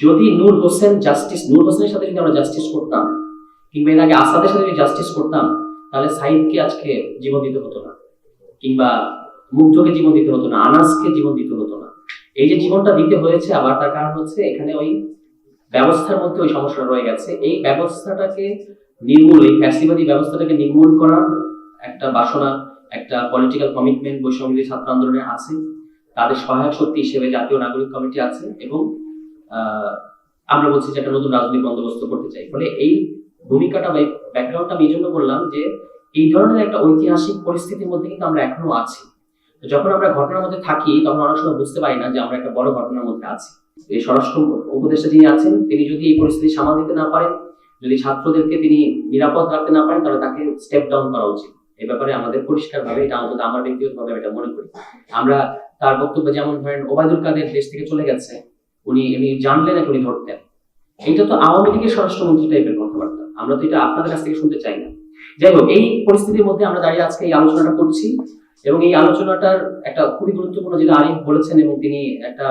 যদি নূর হোসেন জাস্টিস নূর হোসেনের সাথে যদি আমরা জাস্টিস করতাম, কিংবা এর আগে আসাদের সাথে যদি জাস্টিস করতাম, তাহলে সাইদকে আজকে জীবন দিতে হতো না, কিংবা মুগ্ধকে জীবন দিতে হতো না, আনাসকে জীবন দিতে হতো না। এই যে জীবনটা দিতে হয়েছে, আবার তার কারণ হচ্ছে এখানে ওই ব্যবস্থার মধ্যে ওই সমস্যা রয়ে গেছে। এই ব্যবস্থাটাকে নির্মূল, এই ফ্যাসিবাদী ব্যবস্থাটাকে নির্মূল করার একটা বাসনা, একটা পলিটিক্যাল কমিটমেন্ট বৈষম্য ছাত্র আন্দোলনে আছে। তাদের সহায়ক শক্তি হিসেবে জাতীয় নাগরিক কমিটি আছে এবং আমরা বলছি যে একটা নতুন রাজনৈতিক বন্দোবস্ত করতে চাই। ফলে এই ভূমিকাটা বা ব্যাকগ্রাউন্ডটা আমি এই জন্য বললাম যে এই ধরনের একটা ঐতিহাসিক পরিস্থিতির মধ্যে কিন্তু আমরা এখনও আছি। যখন আমরা ঘটনার মধ্যে থাকি, তখন অনেক সময় বুঝতে পারি না যে আমরা একটা বড় ঘটনার মধ্যে আছি। এই স্বরাষ্ট্র উপদেষ্টা যিনি আছেন, তিনি যদি এই পরিস্থিতি সামাল দিতে না পারেন, যদি ছাত্রদেরকে তিনি নিরাপদ রাখতে না পারেন, তাহলে তাকে স্টেপ ডাউন করা উচিত। এই ব্যাপারে আমাদের পরিষ্কারভাবে এটা অন্তত আমার ব্যক্তিগতভাবে এটা মনে করি। আমরা তার বক্তব্য যেমন ধরেন ওবায়দুল কাদের দেশ থেকে চলে গেছে উনি উনি জানলেন না উনি ধরতেন এইটা তো আওয়ামী লীগের স্বরাষ্ট্রমন্ত্রী টাইপের কথাবার্তা। আমরা তো এটা আপনাদের কাছ থেকে শুনতে চাই না। যাই হোক, এই পরিস্থিতির মধ্যে আমরা দাঁড়িয়ে আজকে এই আলোচনাটা করছি এবং এই আলোচনাটার একটা খুবই গুরুত্বপূর্ণ যেটা আরিফ বলেছেন এবং তিনি একটা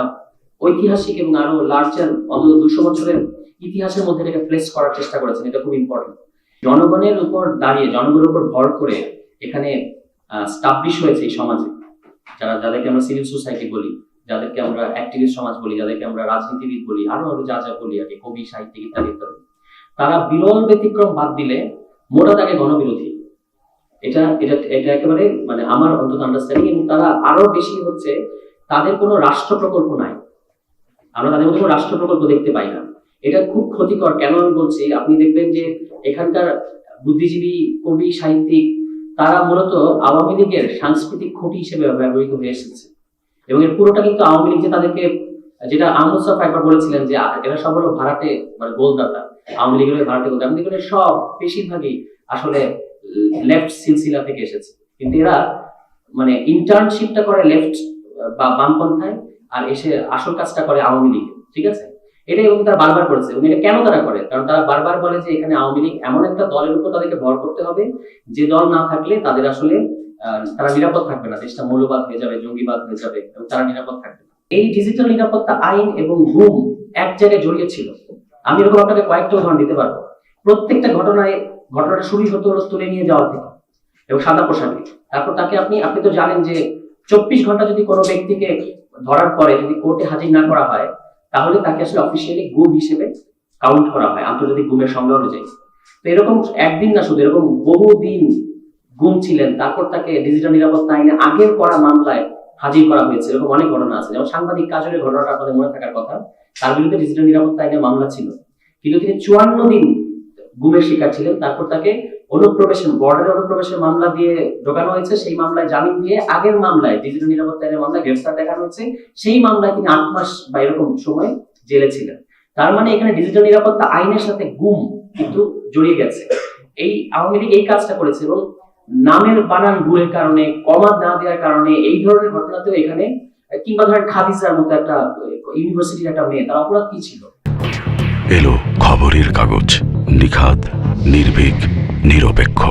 ঐতিহাসিক এবং আরও লার্জার অন্তত দুশো বছরের ইতিহাসের মধ্যে এটাকে প্লেস করার চেষ্টা করেছেন। এটা খুব ইম্পর্টেন্ট জনগণের উপর দাঁড়িয়ে, জনগণের উপর ভর করে এখানে স্টাবলিশ হয়েছে এই সমাজে। যারা, যাদেরকে আমরা সিভিল সোসাইটি বলি যাদেরকে আমরা অ্যাক্টিভিস্ট সমাজ বলি, যাদেরকে আমরা রাজনীতিবিদ বলি, আরও আরও যা যা বলি আর কি, কবি, সাহিত্যিক ইত্যাদি ইত্যাদি। তারা বিরল ব্যতিক্রম বাদ দিলে মোটা দাগে গণবিরোধী। এটা এটা এটা একেবারে মানে আমার অন্তত আন্ডারস্ট্যান্ডিং এবং তারা আরও বেশি হচ্ছে, তাদের কোনো রাষ্ট্র প্রকল্প নাই। আমরা তাদের মধ্যে কোনো রাষ্ট্র প্রকল্প দেখতে পাই না। এটা খুব ক্ষতিকর। কেন আমি বলছি? আপনি দেখবেন যে এখানকার বুদ্ধিজীবী, কবি, সাহিত্যিক, তারা মূলত আওয়ামী লীগের সাংস্কৃতিক খুঁটি হিসেবে ব্যবহৃত হয়ে এসেছে। এবং এর পুরোটা কিন্তু আওয়ামী লীগ যে তাদেরকে, যেটা আহমদ সাফ একবার বলেছিলেন যে এরা সব হলো ভাড়াটে মানে গোলদাতা। আওয়ামী লীগের ভাড়াটে গোলদাতা। আমি সব, বেশিরভাগই আসলে লেফট সিলসিলা থেকে এসেছে। কিন্তু এরা মানে ইন্টার্নশিপটা করে লেফট বা বামপন্থায়, আর এসে আসল কাজটা করে আওয়ামী লীগে। ঠিক আছে? এটাই এবং তারা বারবার করেছে। এবং এটা কেন তারা করে? কারণ তারা বারবার বলে যে এখানে আওয়ামী লীগ এমন একটা দলের উপর তাদেরকে ভর করতে হবে, যে দল না থাকলে তাদের আসলে তারা নিরাপদ থাকবে না, দেশটা মৌলবাদ হয়ে যাবে, জঙ্গিবাদ হয়ে যাবে, এবং তারা নিরাপদ থাকবে এই ডিজিটাল নিরাপত্তা আইন এবং গুম এক জায়গায় জড়িয়ে ছিল। আমি এরকম আপনাকে কয়েকটা উদাহরণ দিতে পারব। প্রত্যেকটা ঘটনায়, ঘটনাটা শুরুই হতে হলো তুলে নিয়ে যাওয়া থেকে, এবং সাদা পোশাকে। তারপর তাকে আপনি আপনি তো জানেন যে চব্বিশ ঘণ্টা যদি কোনো ব্যক্তিকে ধরার পরে যদি কোর্টে হাজির না করা হয়, তাহলে তাকে আসলে অফিসিয়ালি গুম হিসেবে কাউন্ট করা হয়, আন্তর্জাতিক গুমের সংজ্ঞা অনুযায়ী। তো এরকম একদিন না শুধু, এরকম বহুদিন গুম ছিলেন তারপর তাকে ডিজিটাল নিরাপত্তা আইনে আগের করা মামলায় হাজির করা হয়েছে, এরকম অনেক ঘটনা আছে। যেমন সাংবাদিক কাজের ঘটনাটা আপনাদের মনে থাকার কথা, তার বিরুদ্ধে ডিজিটাল নিরাপত্তা আইনে মামলা ছিল। কিন্তু তিনি চুয়ান্ন দিন গুমের শিকার ছিলেন, তারপর তাকে অনুপ্রবেশের, বর্ডারে অনুপ্রবেশের মামলা দিয়ে ঢোকানো হয়েছে। সেই মামলায় জামিন দিয়ে আগের মামলায় ডিজিটাল নিরাপত্তা আইনের মামলায় গ্রেফতার দেখানো হয়েছে। সেই মামলায় তিনি আট মাস বা এরকম সময় জেলে ছিলেন। তার মানে এখানে ডিজিটাল নিরাপত্তা আইনের সাথে গুম কিন্তু জড়িয়ে গেছে। এই আওয়ামী লীগ এই কাজটা করেছে এবং নামের বানান ভুলের কারণে, কমা না দেওয়ার কারণে, এই ধরনের ঘটনাতেও এখানে, কিংবা ধরেন খাদিসার মতো একটা, ইউনিভার্সিটির একটা মেয়ে, তার অপরাধ কি ছিল? এলো খবরের কাগজ, নিখাদ, নির্ভীক, নিরপেক্ষ।